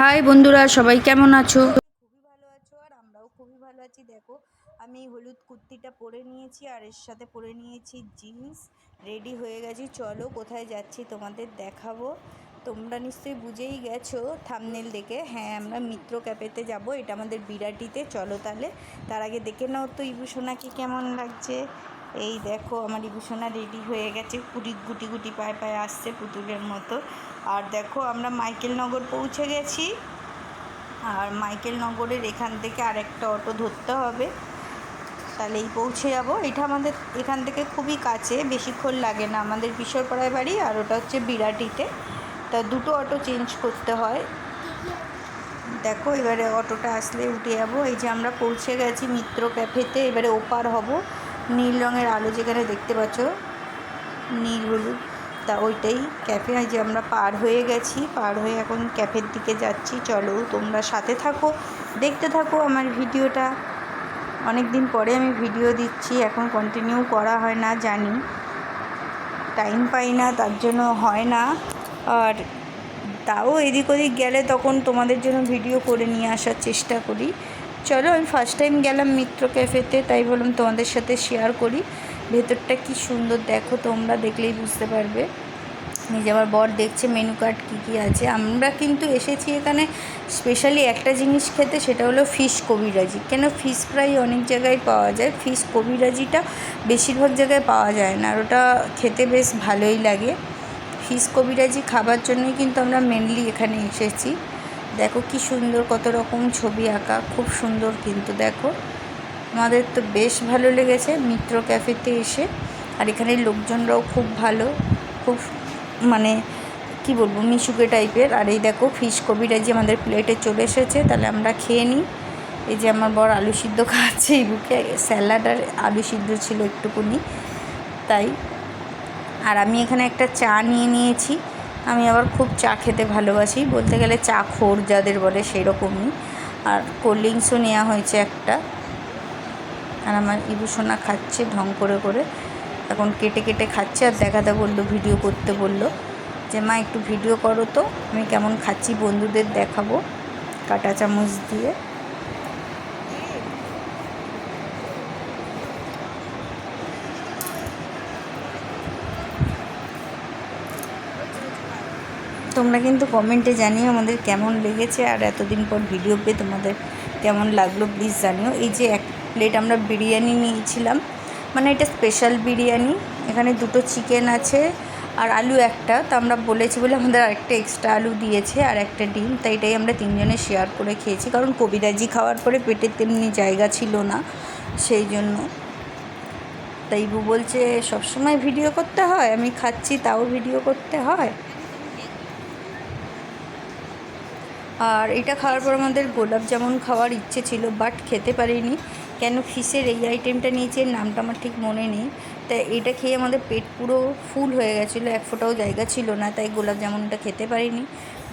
High বন্ধুরা, সবাই কেমন আছো? খুবই ভালো আছো আর আমরাও খুবই ভালো আছি দেখো। আমি হলুদ কুর্তিটা পরে নিয়েছি আর এর সাথে পরে নিয়েছি জিন্স। রেডি হয়ে গেছি। চলো, কোথায় যাচ্ছি তোমাদের দেখাবো। তোমরা নিশ্চয়ই বুঝেই গেছো থামনেল দেখে। হ্যাঁ আমরা মিত্র ক্যাফেতে যাব, এটা আমাদের বিরাটিতে। চলো তাহলে, তার আগে দেখে নাও তো ইবুসোনাকে কেমন লাগছে। এই দেখো আমার ইবুসোনা রেডি হয়ে গেছে, কুটি গুটি গুটি পায়ে পায়ে আসছে পুতুলের মতো। আর দেখো আমরা মাইকেলনগর পৌঁছে গেছি। আর মাইকেল নগরের এখান থেকে আরেকটা অটো ধরতে হবে। তাহলেই পৌঁছে যাব। এটা আমাদের এখান থেকে খুবই কাছে বেশিক্ষণ লাগে না। আমাদের বিশ্বরপাড়ায় বাড়ি আর ওটা হচ্ছে বিরাটিতে। তা দুটো অটো চেঞ্জ করতে হয়। দেখো এবারে অটোটা আসলে উঠে যাব। এই যে আমরা পৌঁছে গেছি মিত্র ক্যাফেতে, এবারে ওপার হব। নীল রঙের আলো যেখানে দেখতে পাচ্ছ, নীল হলুদ, তা ওইটাই ক্যাফে যে আমরা পার হয়ে গেছি, পার হয়ে এখন ক্যাফের দিকে যাচ্ছি। চলো তোমরা সাথে থাকো, দেখতে থাকো আমার ভিডিওটা। অনেক দিন পরে আমি ভিডিও দিচ্ছি, এখন কন্টিনিউ করা হয় না, জানি। টাইম পাই না, তার জন্য হয় না। আর তাও এদিক ওদিক গেলে তখন তোমাদের জন্য ভিডিও করে নিয়ে আসার চেষ্টা করি। চলো, আমি ফার্স্ট টাইম গেলাম মিত্র ক্যাফেতে তাই বললাম তোমাদের সাথে শেয়ার করি। ভেতরটা কি সুন্দর দেখো, তোমরা দেখলেই বুঝতে পারবে। যে আমার বর দেখছে মেনু কার্ড কী কী আছে। আমরা কিন্তু এসেছি এখানে স্পেশালি একটা জিনিস খেতে, সেটা হলো ফিশ কবিরাজি। কেন ফিশ ফ্রাই অনেক জায়গায় পাওয়া যায়? ফিশ কবিরাজিটা বেশিরভাগ জায়গায় পাওয়া যায় না, আর ওটা খেতে বেশ ভালোই লাগে। ফিশ কবিরাজি খাবার জন্যই কিন্তু আমরা মেনলি এখানে এসেছি। দেখো কি সুন্দর কত রকম ছবি আঁকা, খুব সুন্দর কিন্তু দেখো। আমাদের তো বেশ ভালো লেগেছে মিত্র ক্যাফেতে এসে। আর এখানের লোকজনরাও খুব ভালো, খুব মানে কি বলব, মিশুকে টাইপের। আর এই দেখো ফিশ কবিরাজি আমাদের প্লেটে চলে এসেছে, তাহলে আমরা খেয়ে নিই। এই যে আমার বর আলু সিদ্ধ খাচ্ছে এই বুকে, স্যালাড আর আলু সিদ্ধ ছিল একটুকুনি, তাই। আর আমি এখানে একটা চা নিয়ে নিয়েছি। আমি আবার খুব চা খেতে ভালোবাসি। বলতে গেলে চা খোর যাদের বলে সেরকমই আর কোল্ড ড্রিঙ্কসও নেওয়া হয়েছে একটা। আর আমার ইবুসোনা খাচ্ছে ঢং করে করে। এখন কেটে কেটে খাচ্ছে আর দেখাতে বলল, ভিডিও করতে বলল যে, মা, একটু ভিডিও করো তো। আমি কেমন খাচ্ছি বন্ধুদের দেখাবো কাটা চামচ দিয়ে। তোমরা কিন্তু কমেন্টে জানিও আমাদের কেমন লেগেছে আর এতদিন পর ভিডিও পেয়ে তোমাদের কেমন লাগল প্লিজ জানিও। এই যে এক প্লেট আমরা বিরিয়ানি নিয়েছিলাম মানে এটা স্পেশাল বিরিয়ানি, এখানে দুটো চিকেন আছে আর আলু একটা, তো আমরা বলেছি বলে আমাদের আরেকটা এক্সট্রা আলু দিয়েছে আর একটা ডিম, তাই এটাই আমরা তিনজনে শেয়ার করে খেয়েছি। কারণ কবিরাজি খাওয়ার পরে পেটে তেমনি জায়গা ছিল না, সেই জন্য। তাই বু বলছে, সবসময় ভিডিও করতে হয়, আমি খাচ্ছি, তাও ভিডিও করতে হয়। আর এটা খাওয়ার পর আমাদের গোলাপ জামুন খাওয়ার ইচ্ছে ছিল বাট খেতে পারিনি। কেন ফিশের এই আইটেমটা নিয়েছে নামটা আমার ঠিক মনে নেই। তাই এটা খেয়ে আমাদের পেট পুরো ফুল হয়ে গেছিল, এক ফোঁটাও জায়গা ছিল না, তাই গোলাপ জামুনটা খেতে পারিনি।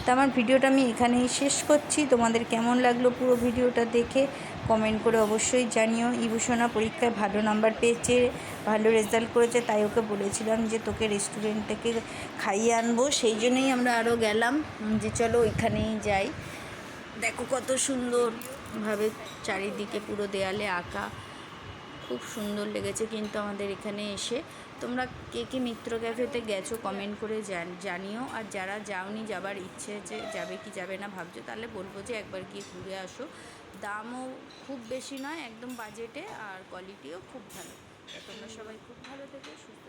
তো আমার ভিডিওটা আমি এখানেই শেষ করছি। তোমাদের কেমন লাগল পুরো ভিডিওটা দেখে কমেন্ট করে অবশ্যই জানিও। ইভূষণা পরীক্ষায় ভালো নাম্বার পেয়েছে, ভালো রেজাল্ট করেছে, তাই ওকে বলেছিলাম যে তোকে রেস্টুরেন্ট থেকে খাইয়ে আনব। সেই জন্যই আমরা আরও গেলাম যে চলো ওইখানেই যাই। দেখো কত সুন্দরভাবে চারিদিকে পুরো দেয়ালে আঁকা। খুব সুন্দর লেগেছে কিন্তু আমাদের এখানে এসে। তোমরা কে কে মিত্র ক্যাফেতে গেছো কমেন্ট করে জান জানিও। আর যারা যাওনি, যাবার ইচ্ছে যে যাবে কি যাবে না ভাবছ, তাহলে বলব যে একবার গিয়ে ঘুরে আসো। দামও খুব বেশি নয়, একদম বাজেটে আর কোয়ালিটিও খুব ভালো। তোমরা সবাই খুব ভালো থেকে, সুস্থ